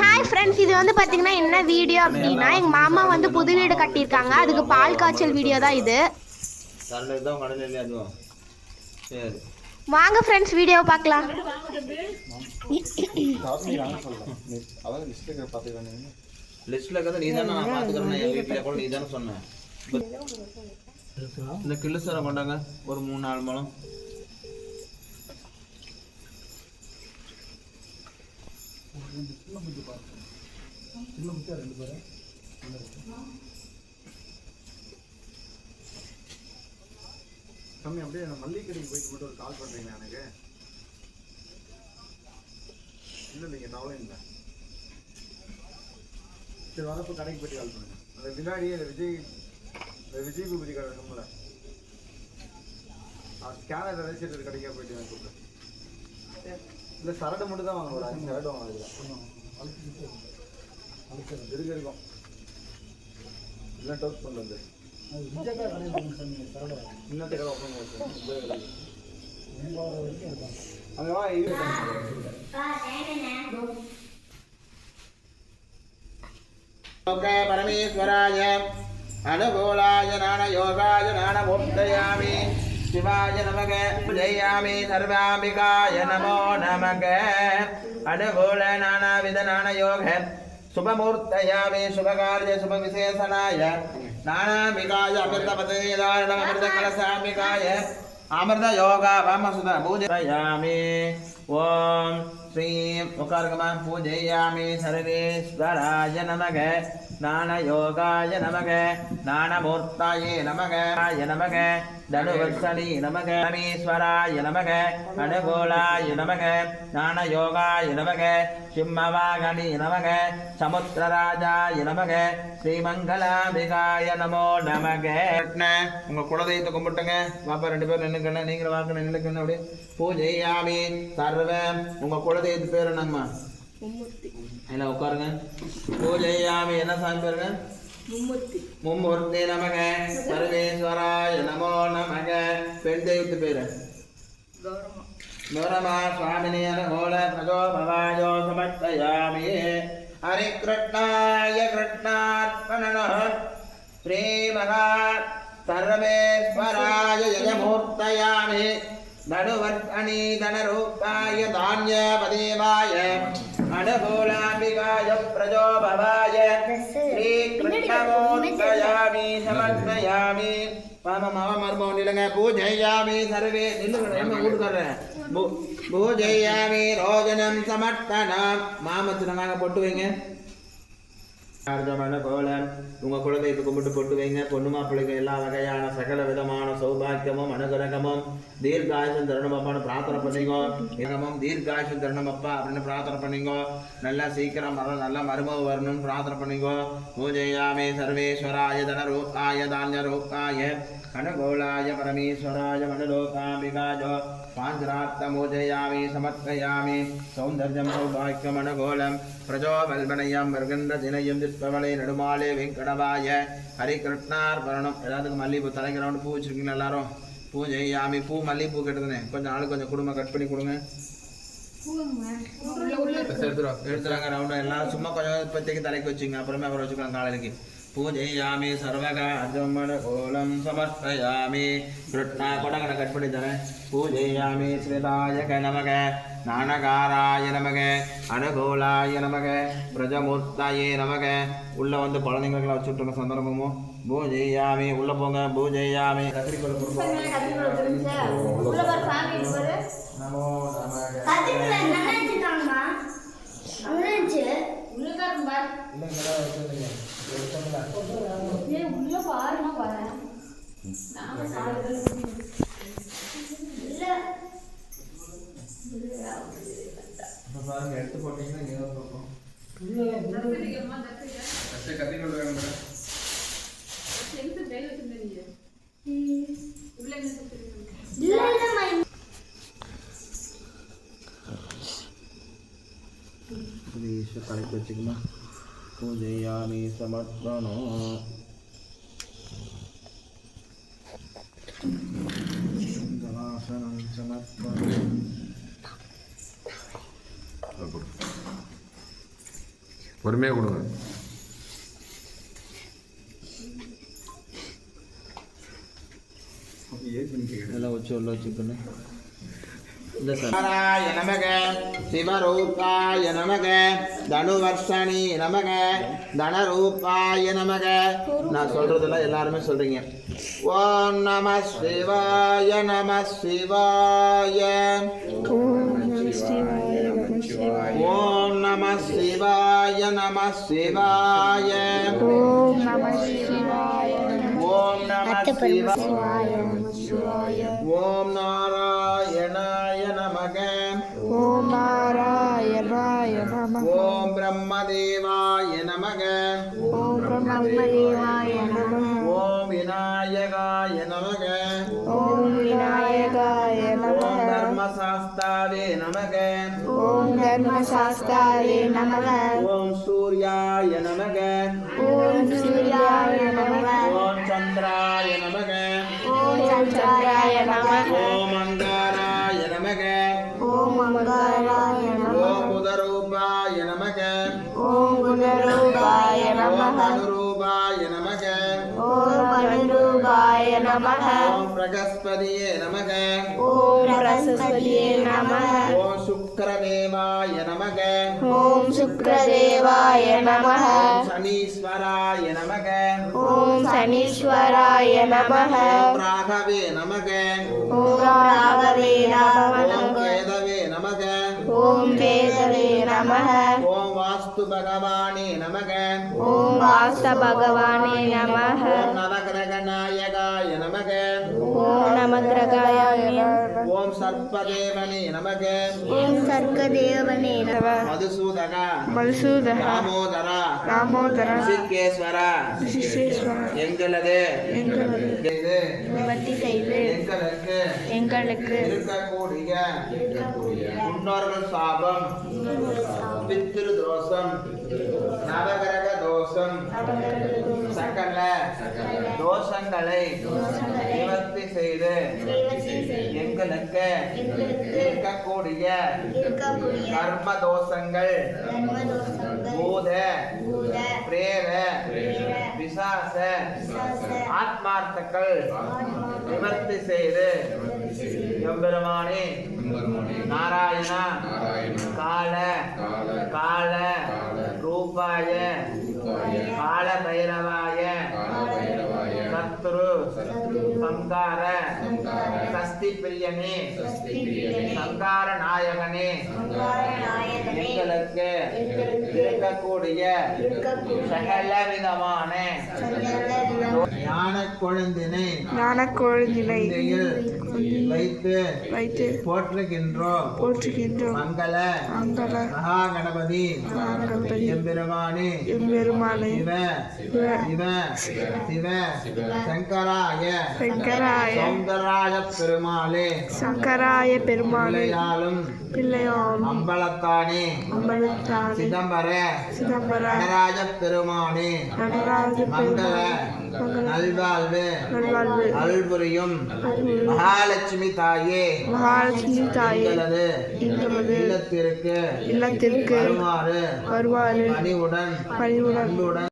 Hi friends இது வந்து பார்த்தீங்கன்னா என்ன வீடியோ அப்படின்னா எங்கள் மாமா வந்து புது வீடு கட்டியிருக்காங்க. அதுக்கு பால் காய்ச்சல் வீடியோ தான் இது. சரி. வாங்க ஃப்ரெண்ட்ஸ் வீடியோ பார்க்கலாம். லிஸ்ட்ல இருக்கிறத நீ தானே நான் பார்த்துக்கிறேன் என் வீட்டில் கூட நீ தானே சொன்னேன். இந்த கிள்ளு சாரம் கொண்டாங்க. ஒரு மூணு நாலு மலம் கம்மி அப்படியே மல்லிகை கடைக்கு போயிட்டு மட்டும் ஒரு கால் பண்ணுறீங்களா எனக்கு? இல்லை இல்லைங்க கவலை இல்லை. சரி வரப்போ கடைக்கு போயிட்டு கால் பண்ணுங்க. அந்த வினாடியே இந்த விஜய் இந்த விஜய் பூபதி கடை இருக்கும்ல. ஸ்கேனர் ரசிகர் கடைக்காக போயிட்டு நான் சரி இல்லை சரடு மட்டும் தான் வாங்க ஒரு வாங்குவாங்க வாங்க இருக்கு இருக்கும் இல்லை டோஸ்ட் பண்ணுறது கடை ஓப்பன் பண்ணுறது அங்கே வா இது பரமேஸ்வராய அனுகூலாய நான யோகாய शिवाय नमः पूजयामि सर्वाम्बिकाय नमो नमः। अनुकूल नानाविधनानयोग शुभमूर्तयामि अमृत शुभविशेषणाय। अमृत योग अमृतयोगा वामसुत पूजयामि ॐ श्रीं उकर्गम पूजयामि सर्वेश्वराय नमः। नम। नमः नम। नमः नमः। தனுவத்சலி நமக ராமேஸ்வராய நமக அனுகூலாய நமக ஞானயோகாய நமக சிம்மவாகனி நமக சமுத்திரராஜாய நமக ஸ்ரீமங்கலாம்பிகாய நமோ நமக. உங்க குலதெய்வத்தை கும்பிட்டுங்க. பாப்பா ரெண்டு பேரும் நின்னுக்கண்ண நீங்களும் வாக்கு நின்னுக்கண்ண அப்படியே பூஜையாமி சர்வ. உங்க குலதெய்வத்து பேர் என்னங்கம்மா இல்லை உட்காருங்க. பூஜையாமி என்ன சாமி பேருங்க? மும்மூர்த்தி. நமக. சர்வேஸ்வராய நமோ நமக. பெண் தெய்வத்து பேரு. கௌரமா. சுவாமினி அனுகூல பிரஜோ பவாயோ சமர்ப்பயாமி. ஹரி கிருஷ்ணாய கிருஷ்ணார்ப்பண ஸ்ரீமகா சர்வேஸ்வராய ஜயமூர்த்தயாமி நடுவர்த்தனி தனரூபாய தானியபதேவாய. அனுகூலாம்பிகாய பிரஜோ ஸ்ரீகிருஷ்ணமூர்த்தயாமி சமர்ப்பயாமி மாமா மாமா மர்மம் நில்லுங்க பூஜையாமி சர்வே நில்லுங்க என்ன வீட்டுக்காரர் பூஜையாமி ரோஜனம் சமர்ப்பணம் மாமத்துல நாங்க பொட்டு வைங்க ஆர்ஜமான கோலம் உங்க குலதெய்வத்தை கும்பிட்டு பொட்டு வைங்க. பொண்ணு மாப்பிள்ளைக்கு எல்லா வகையான சகல விதமான சௌபாக்கியமும் அனுகிரகமும் தீர்காயுசம் தருணம் அப்பான்னு பிரார்த்தனை பண்ணிக்கோ. இனமும் தீர்காயுசம் தருணம் அப்பா அப்படின்னு பிரார்த்தனை பண்ணிக்கோ. நல்லா சீக்கிரம் வர நல்ல மருமக வரணும்னு பிரார்த்தனை பண்ணிக்கோ. பூஜையாமே சர்வேஸ்வராய தனரூபாய தானிய ரூபாய அனுகூலாய பரமேஸ்வராய மனலோகாம்பிகாஜோ பாஞ்சரார்த்தமூஜயாமி சமர்ப்பயாமி சௌந்தர்யம் சௌபாக்கியம் அனுகூலம் பிரஜோபல்பனயம் வருகின்ற தினையும் திற்பவளை நெடுமாலே வெங்கடவாய ஹரி கிருஷ்ணார்பரணம் எல்லாத்துக்கும் மல்லிகைப்பூ தலைக்கு ரவுண்டு பூ வச்சிருக்கீங்க எல்லாரும்? பூஜையாமி பூ மல்லிகைப்பூ கட்டுதுனே. கொஞ்சம் ஆளு கொஞ்சம் குடும்பம் கட் பண்ணி கொடுங்க. எடுத்துறாங்க ரவுண்டு. எல்லாம் சும்மா கொஞ்சம் இப்போதைக்கு தலைக்கு வச்சுங்க. அப்புறமே அப்புறம் வச்சுக்கலாம் காலைக்கு பூஜையாமி சர்வகார்ஜமன கோலம் சமர்ப்பயாமி. கிருஷ்ணா கொடகனை கட் பண்ணி தரேன் பூஜையாமி ஸ்ரீதாயக நமக. அனுகூலாய நமக. பிரஜமூர்த்தாயே நமக. உள்ள வந்து குழந்தைங்களுக்கெல்லாம் வச்சு விட்டுருங்க சந்தர்ப்பமும் பூஜையாமி உள்ள போங்க பூஜையாமி. நமோ நமக இல்லைங்களா வச்சுருந்தீங்க உள்ள பாருங்க பாரு இப்போ பாருங்க எடுத்து போட்டீங்கன்னா இங்கே தான் இருக்கும் கத்திரிக்கோள் வேணுங்க ஈஸ்வர தலைக்கு வச்சுக்கணும் பூஜையாமி சமர்ப்பணம் ஜலாசனம் சமர்ப்பணம் பொறுமையாக கொடுங்க. இதெல்லாம் வச்சு உள்ள வச்சுக்கணும் நமக சிவரூபாய நமக தனுவர்ஷணி நமக தனரூபாய நமக. நான் சொல்றதெல்லாம் எல்லாருமே சொல்றீங்க. ஓம் நம சிவாய நம சிவாய. ஓம் நம சிவாய நம சிவாய ஓம் நம சிவாய ஓம் நாராயணாய நமக ஓம் நாராயணாய நம ஓம் பிரம்மதேவாய நமக ஓம் பிரம்மதேவாய நம ஓம் விநாயகாய நமக ஓம் விநாயகாய நம ஓம் தர்மசாஸ்தாவே நமக ஓம் தர்மசாஸ்தாரே நம ஓம் சூர்யாய நமக ஓம் சூர்யாய நம ஓம் சந்திராய நமக ஓம் சந்திராய அனுரூபாய நம ஓம் பிரகஸ்பதியே நமக ஓம் பிரசஸ்பதியே நம ஓம் சுக்கரதேவாய நமக ஓம் சுக்ரதேவாய நம ஓம் சனீஸ்வராய நமக ஓம் சனீஸ்வராய நம ஓம் ராகவே நமக ஓம் ராகவே நமக ஓம் வேதவே நம ஓம் வாஸ்து பகவானே நமக. ஓம் வாஸ்த பகவானே நம ஓம் நவகிரக நாயகாய நமக. ஓம் நமகிரகாய ஓம் சர்ப்பதேவனே நமக. ஓம் சர்க்கதேவனே நம மதுசூதக. மதுசூதக. தாமோதர. தாமோதர. ரிஷிகேஸ்வர. விசேஸ்வர எங்களது. எங்களது. நிவர்த்தி செய்து. எங்களுக்கு. எங்களுக்கு. இருக்கக்கூடிய. முன்னோர்கள் சாபம் பித்திரு தோஷம் நவகிரக தோஷம் சகல தோஷங்களை நிவர்த்தி செய்து எங்களுக்கு இருக்கக்கூடிய கர்ம தோஷங்கள் பூத பிரேத பிசாச ஆத்மார்த்தங்கள் நிவர்த்தி செய்து எம்பெருமானே நாராயணா கால கால ரூபாய கால பைரவாய சத்ரு சங்கார சஸ்தி பிரியனே சங்கார நாயகனே எங்களுக்கு இருக்கக்கூடிய சகல விதமான ஞான குழந்தினை ஞான கொழுந்தினை வைத்து வைத்து போற்றுகின்றோம். போற்றுகின்றோம். மங்கள மங்கள மகா கணபதி மகாகணபதி எம்பெருமானே. எம்பெருமானை. இவ இவ சிவ சங்கராய சங்கராய சௌந்தராய பெருமாளே. சங்கராய பெருமாளை. பிள்ளையாலும் பிள்ளையாம் அம்பலத்தானே. அம்பலத்தானே. சிதம்பர சிதம்பர நடராஜ பெருமானே. நடராஜ மங்கள நல்வாழ்வு. அருள்புரியும். மகாலட்சுமி தாயே. மகாலட்சுமி தாயே. இல்லத்திற்கு. இல்லத்திற்கு. வருமாறு. வருவாறு. பணிவுடன். பணிவுடன். அன்புடன்.